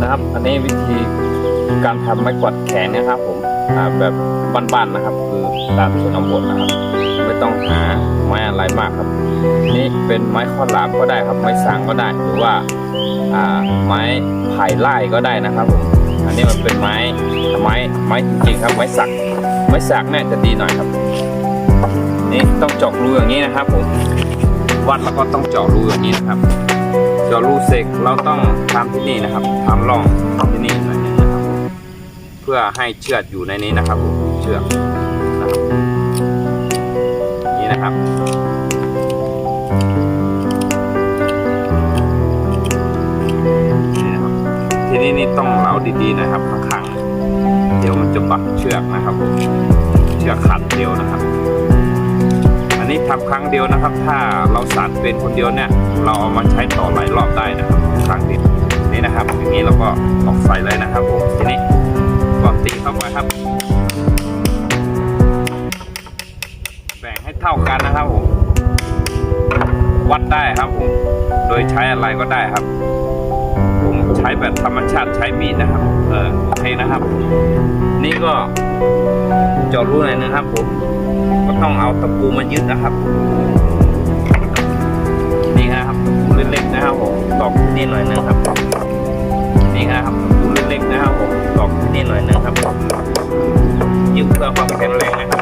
นะครับ อันนี้วิธีการทำไม้กวาดแขนนะครับ ผมแบบบ้านๆนะครับ คือตามชนบทนะครับ ไม่ต้องหาไม้อะไรมากครับ นี่เป็นไม้ข้อหลามก็ได้ครับ ไม้สังก็ได้หรือว่าไม้ไผ่ไล่ก็ได้นะครับผมอันนี้มันเป็นไม้ไม้ไม้จริงๆครับ ไม้สัก ไม้สักเนี่ยจะดีหน่อยครับ นี่ต้องเจาะรูอย่างนี้นะครับผมวัดแล้วก็ต้องเจาะรูอย่างนี้นะครับ เจาะรูเสกเราต้องทำที่นี่นะครับทำร่องที่นี่หน่อยนะครับ เพื่อให้เชือดอยู่ในนี้นะครับผมเชือกนะครับนี่นะครับนี่นะครับ ทีนี้นี่ต้องเหลาดีๆนะครับข้างๆเดี๋ยวมันจะบักเชือกนะครับผมเชือกขาดเดียวนะครับ นี้ทำครั้งเดียวนะครับ ถ้าเราสานเป็นคนเดียวเนี่ย เราเอามาใช้ต่อหลายรอบได้นะครับครั้งเดียวนี่นะครับอย่างนี้เราก็ตอกใส่เลยนะครับผมทีนี้ก็ตีเข้าไปครับ แบ่งให้เท่ากันนะครับผมวัดได้ครับผมโดยใช้อะไรก็ได้ครับ ผมใช้แบบธรรมชาติใช้มีดนะครับ เออโอเคนะครับ นี่ก็เจาะรูหน่อยนะครับผม ก็ต้องเอาตะปูมายึดนะครับ นี่ครับตะปูเล็กๆนะครับผมตอกที่นี่หน่อยนึงครับ นี่ครับตะปูเล็กๆนะครับผมตอกที่นี่หน่อยนึงครับยึดเพื่อความแข็งแรงนะครับ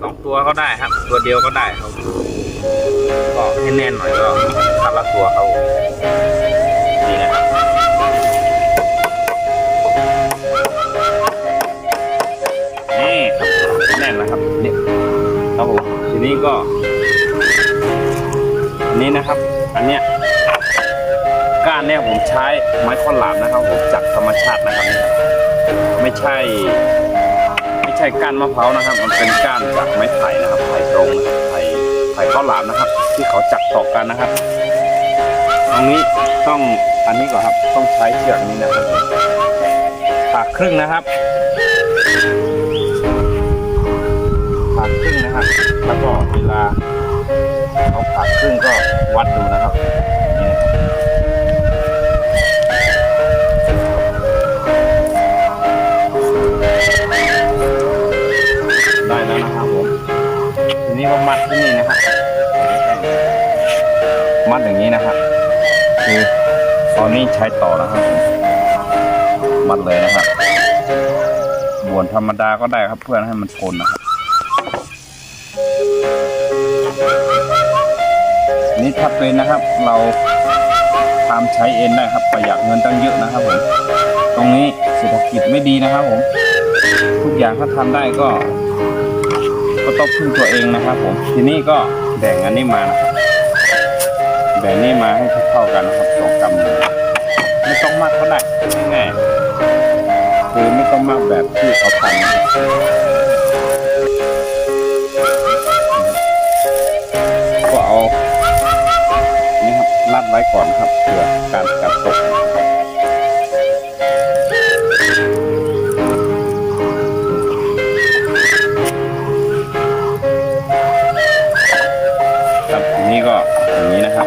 สองตัวก็ได้ครับ ตัวเดียวก็ได้ครับก็ให้แน่นหน่อยก็คัดละตัวเขา นี้ก็ อันนี้นะครับ อันเนี้ยก้านเนี่ยผมใช้ไม้ข้อหลามนะครับผมจากธรรมชาตินะครับ ไม่ใช่ ไม่ใช่ก้านมะพร้าวนะครับ มันเป็นก้านจากไม้ไผ่นะครับไผ่ตรงไผ่ไผ่ข้อหลามนะครับ ที่เขาจักตอกกันนะครับตรงนี้ต้องอันนี้ก่อนครับ ต้องใช้เชือกนี้นะครับผ่าครึ่งนะครับ นะครับ แล้วก็เวลาเขาผ่าครึ่งก็วัดดูนะครับได้แล้วนะครับผมทีนี้ก็มัดที่นี่นะครับมัดอย่างนี้นะครับ คือตอนนี้ใช้ต่อแล้วครับผมมัดเลยนะครับบวนธรรมดาก็ได้ครับเพื่อให้มันทนนะครับ นี่ถ้าเป็นนะครับ เราทำใช้เองได้ครับประหยัดเงินตั้งเยอะนะครับผมตรงนี้เศรษฐกิจไม่ดีนะครับผมทุกอย่างถ้าทำได้ก็ ก็ต้องพึ่งตัวเองนะครับ ผมทีนี้ก็แบ่งอันนี้มานะครับแบ่งนี้มาให้เท่ากันนะครับสองกำมือไม่ต้องมากก็ได้ง่ายๆคือไม่ต้องมากแบบที่เขาทำ ไว้ก่อนนะครับเผื่อการกัดตกครับนี้ก็อย่างนี้นะครับ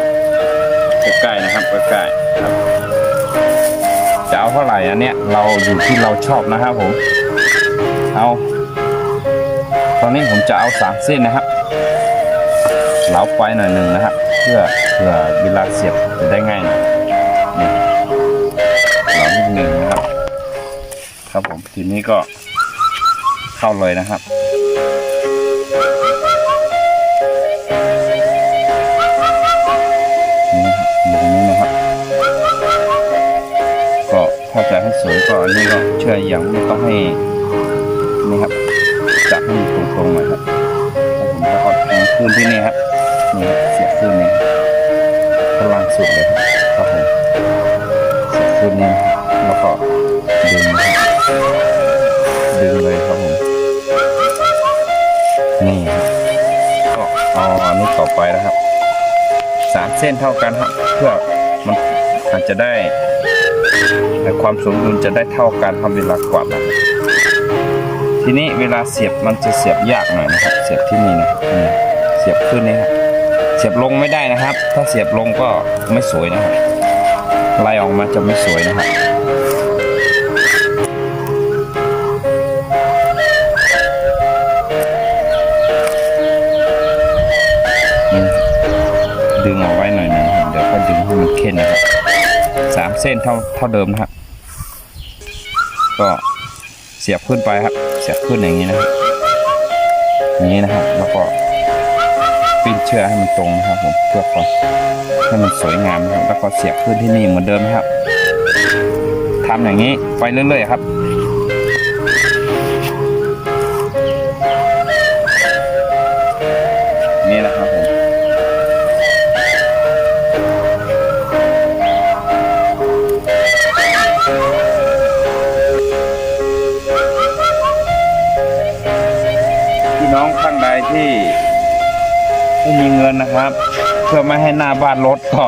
ใกล้ๆนะครับใกล้ๆครับจะเอาเท่าไหร่อันเนี้ยเราอยู่ที่เราชอบนะครับผมเอาตอนนี้ผมจะเอาสามเส้นนะครับเหลาไปหน่อยหนึ่งนะครับ เพื่อเพื่อเวลาเสียบจะได้ง่ายหน่อยนี่เหลานิดหนึ่งนะครับ ครับผมทีนี้ก็เข้าเลยนะครับาอันนี้ต่อไปนะครับสามเส้นเท่ากันครับเพื่อมันอาจจะได้ในความสมดุลจะได้เท่ากันทำเวลากวาดนะครับทีนี้เวลาเสียบมันจะเสียบยากหน่อยนะครับ เสียบที่นี่นะเสียบขึ้นนี่ครับสียบลงไม่ได้นะครับ ถ้าเสียบลงก็ไม่สวยนะครับลายออกมาจะไม่สวยนะครับ เข็นนะครับสามเส้นเท่าเท่าเดิมนะครับ ก็เสียบขึ้นไปครับ เสียบขึ้นอย่างนี้นะครับอย่างนี้นะครับ แล้วก็ปิ้นเชือกให้มันตรงนะครับผมเพื่อความให้มันสวยงามนะครับ แล้วก็เสียบขึ้นที่นี่เหมือนเดิมนะครับทำอย่างนี้ไปเรื่อยๆครับ นะครับ เพื่อไม่ให้หน้าบ้านรถก็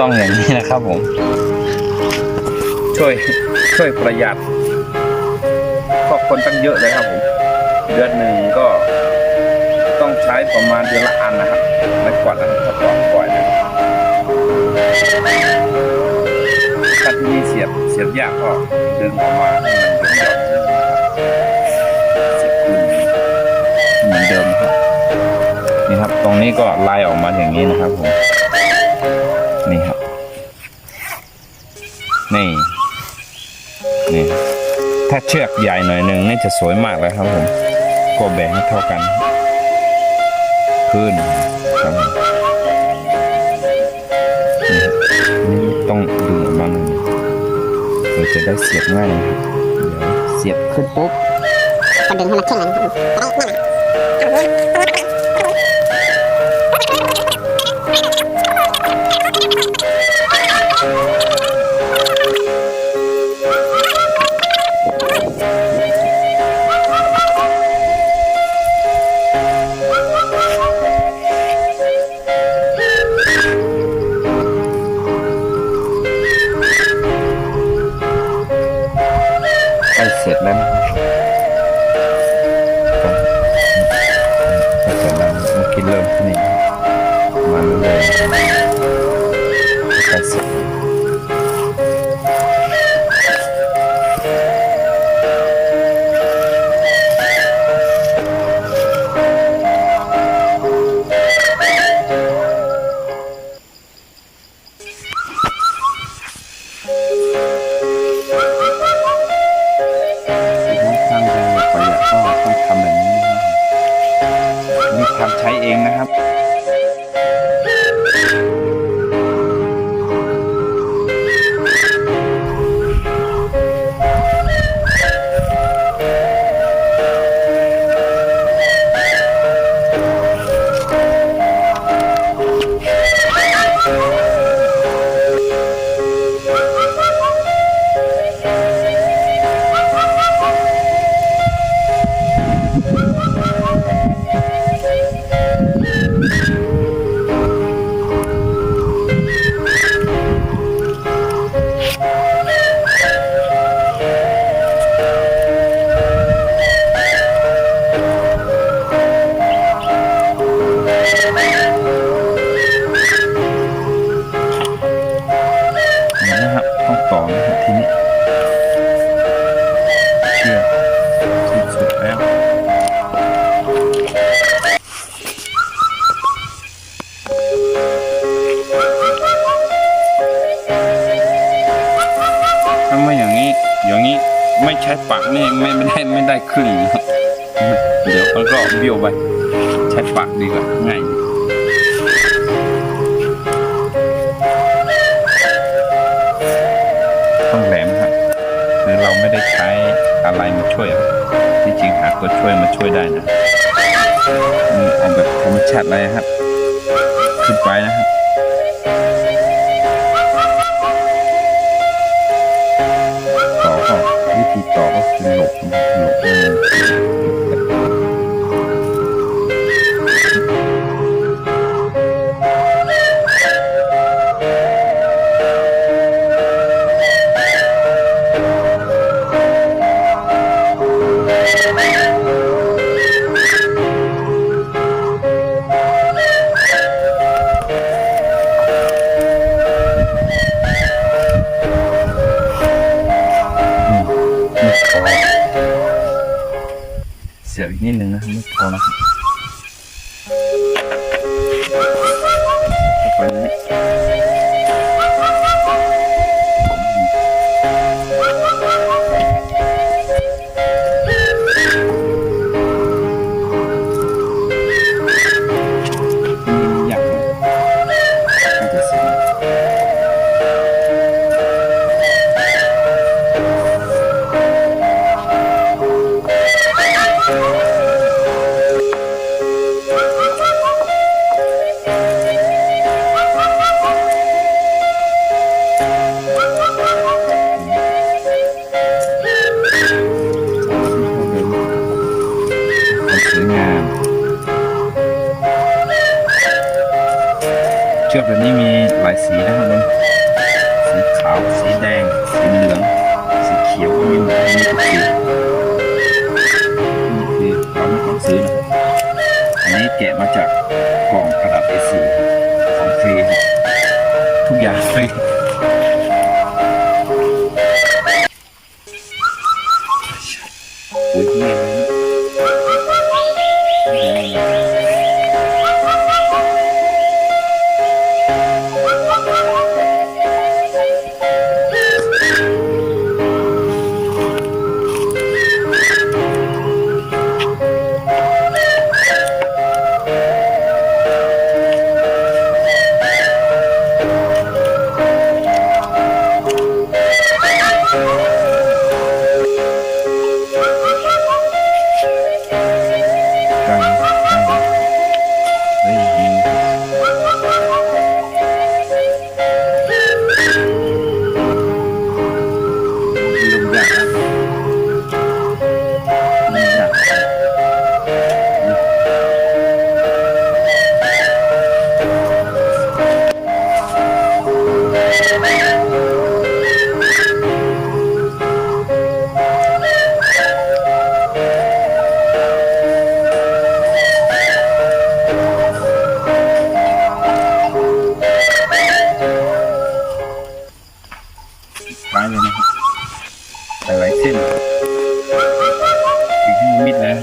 ต้องอย่างนี้นะครับผม ช่วยช่วยประหยัดก็คนตั้งเยอะเลยครับผม เดือนหนึ่งก็ต้องใช้ประมาณเดือนละอันนะครับไม่กวาดนะครับถ้ากวาดปล่อยนะครับถ้าที่นี่เสียบเสียบยากก็ดึงออกมา รับตรงนี้ก็ลายออกมาอย่างนี้นะครับผมนี่ครับ นี่ นี่ ถ้าเชือกใหญ่หน่อยหนึ่งนี่จะสวยมากเลยครับผม ก็แบ่งให้เท่ากัน ขึ้นครับผมนี่ครับนี่ต้องดึงออกมาหน่อยเราจะได้เสียบง่ายนะครับเดี๋ยวเสียบขึ้นปุ๊บก็ดึงให้มันขึ้นเลยนะครับจะได้นั่นน่ เสร็จแล้วนะครับก็ใกล้เสร็จแล้วเมื่อกี้เริ่มที่นี่มาเรื่อยๆ นะครับนี่ทำใช้เองนะครับ นี่ไม่ไม่ได้ไม่ได้ครึ่งนเดี๋ยวมันก็เบี้ยวไป ใช้ปักดีกว่าง่ายต้องแหลมครับคือเราไม่ได้ใช้อะไรมาช่วยที่จริงหาตัวช่วยมาช่วยได้นะนี่เอาแบบธรรมชาติเลยครับ ขึ้นไปนะครับ วิธีต่อก็ หลายสีนะครับมันสีขาว สีแดง สีเหลือง สีเขียวก็มีหมดมีทุกสีนี่คือเราไม่ต้องซื้อนะครับอันนี้แกะมาจากกล่องกระดาษ A4 ของฟรีครับทุกอย่างฟรี หลายๆเส้นอีกที่มิดแล้ว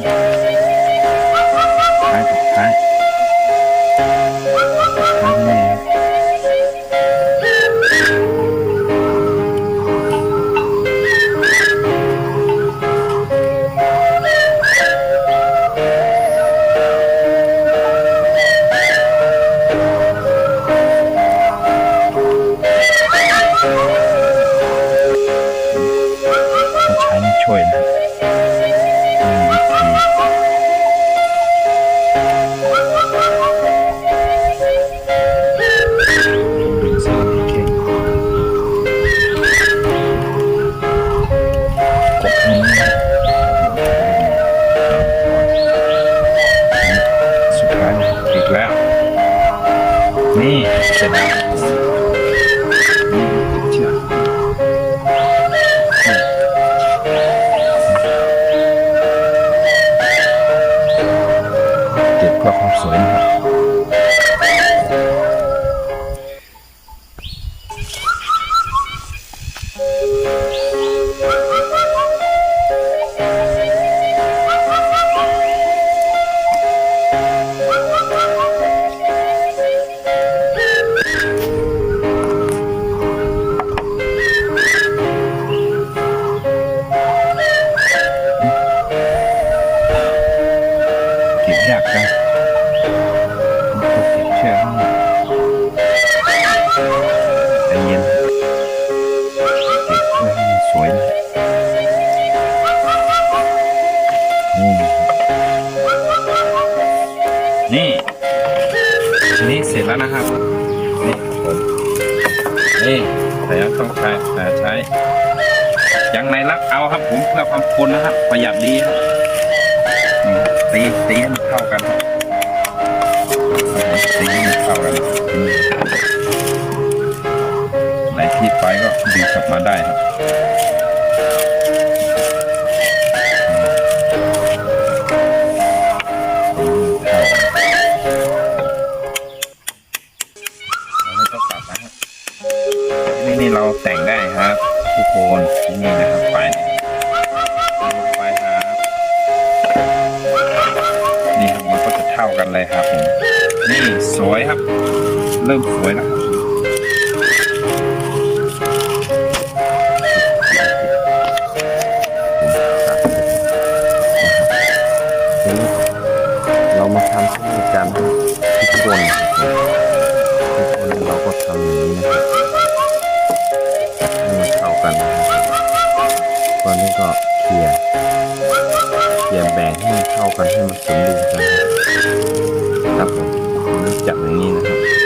เใช้แต่ใช้ยังไงรักเอาครับผมเพื่อความทนนะครับ ประหยัดดีครับตีตีให้มันเข้ากันตีให้มันเข้ากันไหนที่ไปก็ดึงกลับมาได้ครับ สวยครับ เริ่มสวยแล้วครับเรามาทำที่การพริกป่นพริกป่นเราก็ทำอย่างนี้นะครับให้มันเข้ากันนะครับตอนนี้ก็เขี่ยเขี่ยแบ่งให้มันเข้ากันให้มันสมดุลกันนะครับครับผมผม จับอย่างนี้นะครับ